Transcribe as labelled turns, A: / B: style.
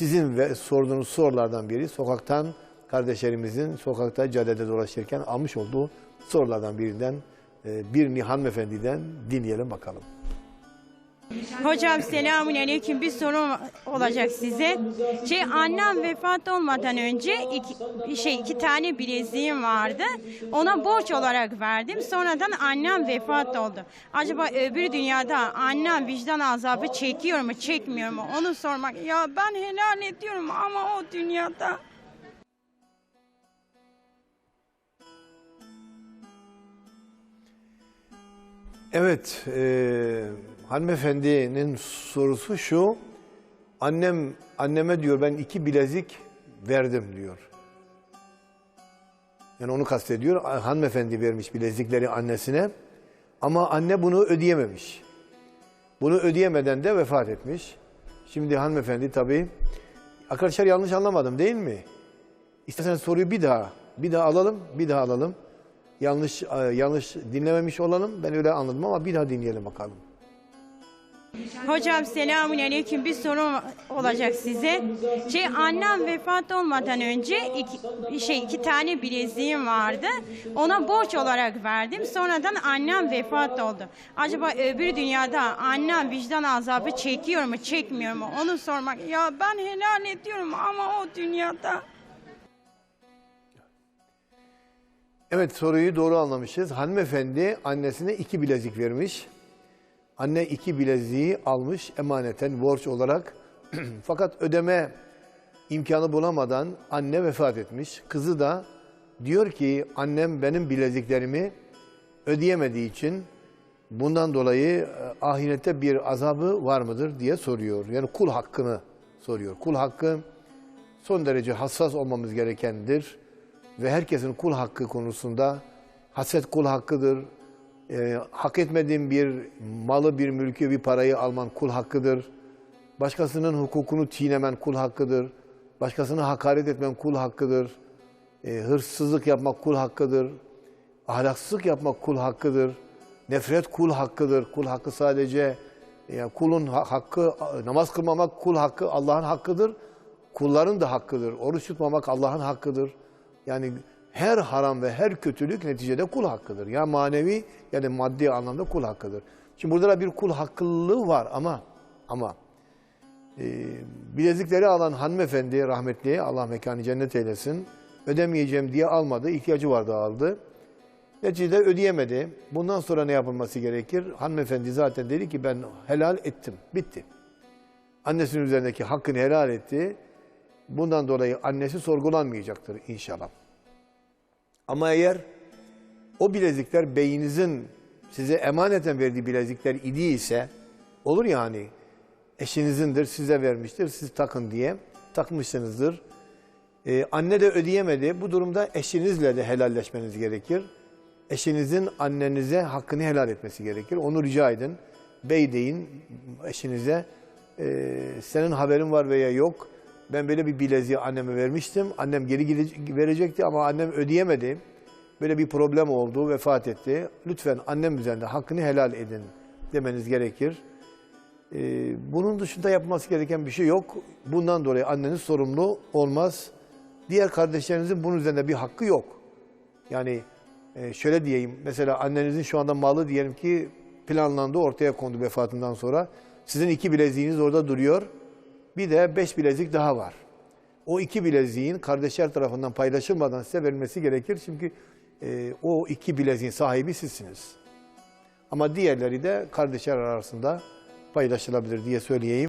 A: Sizin ve sorduğunuz sorulardan biri sokaktan kardeşlerimizin sokakta caddede dolaşırken almış olduğu sorulardan birinden e, bir hanımefendiden dinleyelim bakalım.
B: Hocam selamun aleyküm. Bir sorum olacak size. Şey annem vefat olmadan önce iki, şey iki tane bileziğim vardı. Ona borç olarak verdim. Sonradan annem vefat oldu. Acaba öbür dünyada annem vicdan azabı çekiyor mu, çekmiyor mu? Onu sormak. Ya ben helal ediyorum ama o dünyada
A: Evet, e, hanımefendinin sorusu şu. Annem anneme diyor ben iki bilezik verdim diyor. Yani onu kastediyor. Hanımefendi vermiş bilezikleri annesine. Ama anne bunu ödeyememiş. Bunu ödeyemeden de vefat etmiş. Şimdi hanımefendi tabii arkadaşlar yanlış anlamadım değil mi? İsterseniz soruyu bir daha bir daha alalım, bir daha alalım. Yanlış e, yanlış dinlememiş olalım. Ben öyle anladım ama bir daha dinleyelim bakalım.
B: Hocam selamun aleyküm. Bir sorum olacak size. Şey annem vefat olmadan önce iki, şey iki tane bileziğim vardı. Ona borç olarak verdim. Sonradan annem vefat oldu. Acaba öbür dünyada annem vicdan azabı çekiyor mu, çekmiyor mu? Onu sormak. Ya ben helal ediyorum ama o dünyada
A: Evet soruyu doğru anlamışız. Hanımefendi annesine iki bilezik vermiş. Anne iki bileziği almış emaneten borç olarak. Fakat ödeme imkanı bulamadan anne vefat etmiş. Kızı da diyor ki annem benim bileziklerimi ödeyemediği için bundan dolayı e, ahirette bir azabı var mıdır diye soruyor. Yani kul hakkını soruyor. Kul hakkı son derece hassas olmamız gerekendir ve herkesin kul hakkı konusunda haset kul hakkıdır. Ee, hak etmediğin bir malı, bir mülkü, bir parayı alman kul hakkıdır. Başkasının hukukunu çiğnemen kul hakkıdır. Başkasına hakaret etmen kul hakkıdır. Ee, hırsızlık yapmak kul hakkıdır. Ahlaksızlık yapmak kul hakkıdır. Nefret kul hakkıdır. Kul hakkı sadece yani kulun ha- hakkı, namaz kılmamak kul hakkı Allah'ın hakkıdır. Kulların da hakkıdır. Oruç tutmamak Allah'ın hakkıdır. Yani her haram ve her kötülük neticede kul hakkıdır. Ya manevi ya da maddi anlamda kul hakkıdır. Şimdi burada da bir kul hakklılığı var ama ama e, bilezikleri alan hanımefendi rahmetli Allah mekanı cennet eylesin ödemeyeceğim diye almadı. ihtiyacı vardı aldı. Neticede ödeyemedi. Bundan sonra ne yapılması gerekir? Hanımefendi zaten dedi ki ben helal ettim. Bitti. Annesinin üzerindeki hakkını helal etti. Bundan dolayı annesi sorgulanmayacaktır inşallah. Ama eğer o bilezikler beyninizin size emaneten verdiği bilezikler idi ise olur yani eşinizindir size vermiştir siz takın diye takmışsınızdır. Ee, anne de ödeyemedi. Bu durumda eşinizle de helalleşmeniz gerekir. Eşinizin annenize hakkını helal etmesi gerekir. Onu rica edin. Bey deyin eşinize. Ee, senin haberin var veya yok. Ben böyle bir bileziği anneme vermiştim. Annem geri verecekti ama annem ödeyemedi. Böyle bir problem oldu, vefat etti. Lütfen annem üzerinde hakkını helal edin demeniz gerekir. Ee, bunun dışında yapması gereken bir şey yok. Bundan dolayı anneniz sorumlu olmaz. Diğer kardeşlerinizin bunun üzerinde bir hakkı yok. Yani e, şöyle diyeyim, mesela annenizin şu anda malı diyelim ki planlandı, ortaya kondu vefatından sonra. Sizin iki bileziğiniz orada duruyor. Bir de beş bilezik daha var. O iki bileziğin kardeşler tarafından paylaşılmadan size verilmesi gerekir. Çünkü e, o iki bileziğin sahibi sizsiniz. Ama diğerleri de kardeşler arasında paylaşılabilir diye söyleyeyim.